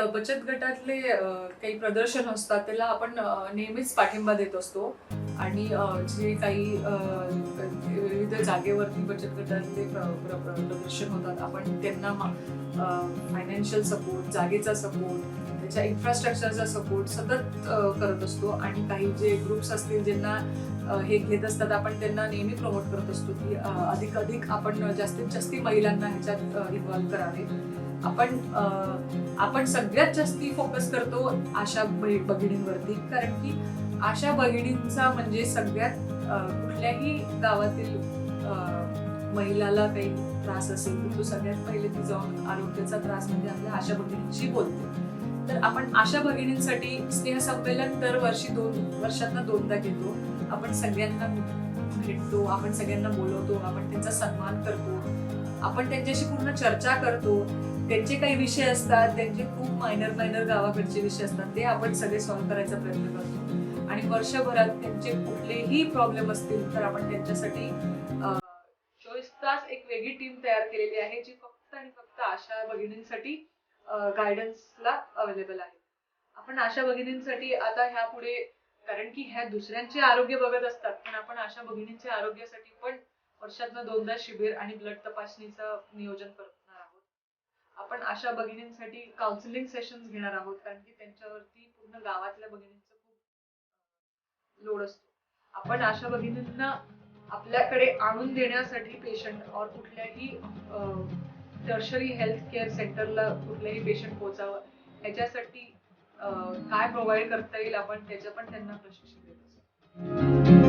बचत गटातले काही प्रदर्शन असतात त्याला आपण नेहमीच पाठिंबा देत असतो. आणि जे काही विविध जागेवरती बचत गटातले प्र- प्र- प्रदर्शन होतात आपण त्यांना फायनान्शियल सपोर्ट जागेचा सपोर्ट त्याच्या इन्फ्रास्ट्रक्चरचा सपोर्ट सतत करत असतो. आणि काही जे ग्रुप्स असतील ज्यांना हे घेत असतात आपण त्यांना नेहमी प्रमोट करत असतो की अधिक अधिक आपण जास्तीत जास्त महिलांना ह्याच्यात इन्व्हॉल्व करावे. आपण आपण सगळ्यात जास्ती फोकस करतो आशा बै- भगिनींवरती कारण की आशा भगिनींचा म्हणजे सगळ्यात कुठल्याही गावातील महिलाला काही त्रास असेल तर तो सगळ्यात पहिले ती जाऊन आरोग्याचा त्रास म्हणजे आपल्या आशा भगिनींशी बोलते. तर आपण आशा भगिनींसाठी स्नेहसंमेलन दरवर्षी दोन वर्षातनं दोनदा घेतो. आपण सगळ्यांना भेटतो आपण सगळ्यांना बोलवतो आपण त्यांचा सन्मान करतो. आपण त्यांच्याशी पूर्ण चर्चा करतो. त्यांचे काही विषय असतात त्यांचे खूप मायनर मायनर गावाकडचे विषय असतात ते आपण सगळे सॉल्व्ह करायचा प्रयत्न करतो. आणि वर्षभरात त्यांचे कुठलेही प्रॉब्लेम असतील तर आपण त्यांच्यासाठी चोवीस तास एक वेगळी टीम तयार केलेली आहे जी फक्त आणि फक्त आशा भगिनींसाठी गायडन्सला अवेलेबल आहे. आपण आशा भगिनींसाठी आता ह्या पुढे कारण की ह्या दुसऱ्यांचे आरोग्य बघत असतात पण आपण आशा भगिनींच्या आरोग्यासाठी पण वर्षातनं दोनदा शिबिर आणि ब्लड तपासणीचं नियोजन करतो. आपण अशा भगिनींसाठी काउन्सिलिंग सेशन्स घेणार आहोत कारण की त्यांच्यावरती पूर्ण गावातल्या भगिनींचं खूप लोड असतो. आपण अशा भगिनींना आपल्याकडे आणून देण्यासाठी पेशंट और कुठल्याही टर्शरी हेल्थ केअर सेंटरला कुठल्याही पेशंट पोहोचावं ह्याच्यासाठी काय प्रोव्हाइड करता येईल आपण त्याचं पण त्यांना प्रशिक्षण देत असतो.